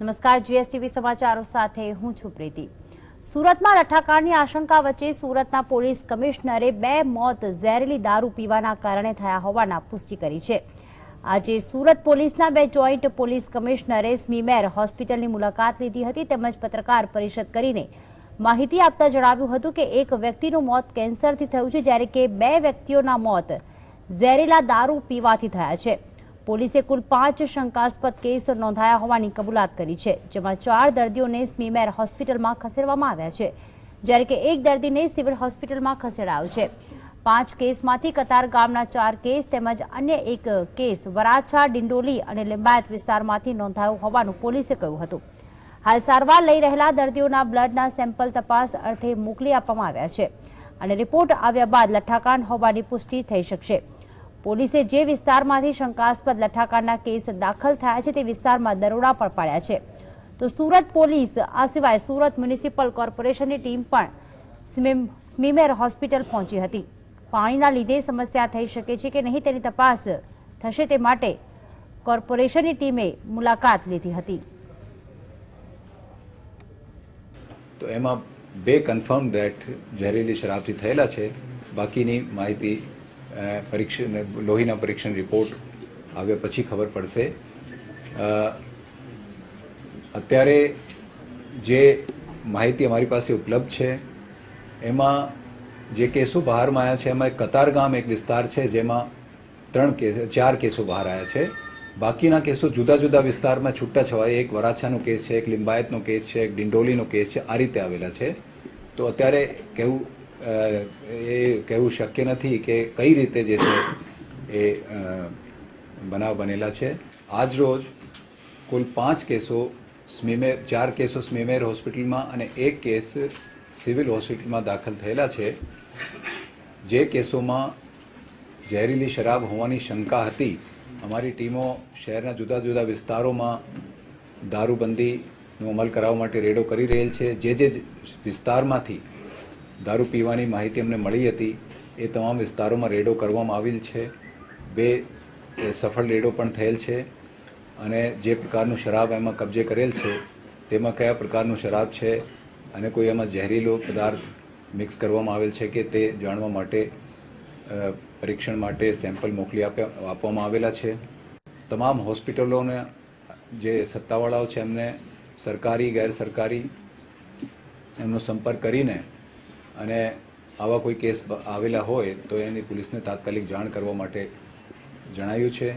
નમસ્કાર, જીએસટીવી સમાચારો સાથે હું છું પ્રીતિ. સુરતમાં રઠાકાંડની આશંકા વચ્ચે સુરતના પોલીસ કમિશનરે બે મોત ઝેરીલી દારૂ પીવાના કારણે થયા હોવાના પુષ્ટિ કરી છે. આજે સુરત પોલીસના બે જોઈન્ટ પોલીસ કમિશનરે સ્મીમેર હોસ્પિટલની મુલાકાત લીધી હતી તેમજ પત્રકાર પરિષદ કરીને માહિતી આપતા જણાવ્યું હતું કે એક વ્યક્તિનું મોત કેન્સરથી થયું છે જ્યારે કે બે વ્યક્તિઓના મોત ઝેરીલા દારૂ પીવાથી થયા છે. પોલીસે કુલ પાંચ શંકાસ્પદ કેસ નોંધાયા હોવાની કબૂલાત કરી છે, જેમાં ચાર દર્દીઓને સ્મીમેર હોસ્પિટલમાં ખસેડવામાં આવ્યા છે, જ્યારે કે એક દર્દીને સિવિલ હોસ્પિટલમાં ખસેડાયો છે. પાંચ કેસમાંથી કતાર ગામના ચાર કેસ તેમજ અન્ય એક કેસ વરાછા, ડિંડોલી અને લિંબાયત વિસ્તારમાંથી નોંધાયો હોવાનું પોલીસે કહ્યું હતું. હાલ સારવાર લઈ રહેલા દર્દીઓના બ્લડના સેમ્પલ તપાસ અર્થે મોકલી આપવામાં આવ્યા છે અને રિપોર્ટ આવ્યા બાદ લઠ્ઠાકાંડ હોવાની પુષ્ટિ થઈ શકશે. પોલીસે જે વિસ્તારમાંથી શંકાસ્પદ લઠ્ઠાકાંડના કેસ દાખલ થયા છે તે વિસ્તારમાં દરોડા પણ પાડ્યા છે. તો સુરત પોલીસ, આ સિવાય સુરત મ્યુનિસિપલ કોર્પોરેશનની ટીમ પણ સ્મીમ- સ્મીમેર હોસ્પિટલ પહોંચી હતી. પાણીના લીધે સમસ્યા થઈ શકે છે કે નહીં તેની તપાસ થશે તે માટે કોર્પોરેશનની ટીમે મુલાકાત લીધી હતી. તો એમાં બે કન્ફર્મ ડેથ ઝેરીલી શરાબથી થયેલા છે. બાકીની માહિતી પરીક્ષણ લોહીના પરીક્ષણ રિપોર્ટ આવ્યા પછી ખબર પડશે. અત્યારે જે માહિતી અમારી પાસે ઉપલબ્ધ છે એમાં જે કેસો બહારમાં આવ્યા છે એમાં કતારગામ એક વિસ્તાર છે જેમાં ત્રણ કેસ ચાર કેસો બહાર આવ્યા છે. બાકીના કેસો જુદા જુદા વિસ્તારમાં છૂટા છવાય. એક વરાછાનો કેસ છે એક લિંબાયતનો કેસ છે એક ડિંડોલીનો કેસ છે આ રીતે આવેલા છે. તો અત્યારે કહેવું અ, એ કહેવું શક્ય નથી કે કઈ રીતે જે છે એ બનાવ બનેલા છે. આજ રોજ કુલ પાંચ કેસો સ્મીમેર, ચાર કેસો સ્મીમેર હોસ્પિટલમાં અને એક કેસ સિવિલ હોસ્પિટલમાં દાખલ થયેલા છે. જે કેસોમાં ઝેરીલી શરાબ હોવાની શંકા હતી. અમારી ટીમો શહેરના જુદા જુદા વિસ્તારોમાં દારૂબંધીનો અમલ કરાવવા માટે રેડો કરી રહેલ છે. જે જે વિસ્તારમાંથી દારૂ પીવાની માહિતી અમને મળી હતી. એ તમામ વિસ્તારોમાં રેડો કરવામાં આવેલ છે. બે સફળ રેડો પણ થયેલ છે અને જે પ્રકારનું શરાબ એમાં કબજે કરેલ છે, તેમાં કયા પ્રકારનું શરાબ છે અને કોઈ એમાં ઝેરીલો પદાર્થ મિક્સ કરવામાં આવેલ છે કે તે જાણવા માટે પરીક્ષણ માટે સેમ્પલ મોકલી આપ્યા આપવામાં આવેલા છે. તમામ હોસ્પિટલોને જે સત્તાવાળાઓ છે એમને સરકારી ગેર સરકારી એમનો સંપર્ક કરીને અને આવા કોઈ કેસ આવેલા હોય તો એની પોલીસને તાત્કાલિક જાણ કરવા માટે જણાવ્યું છે.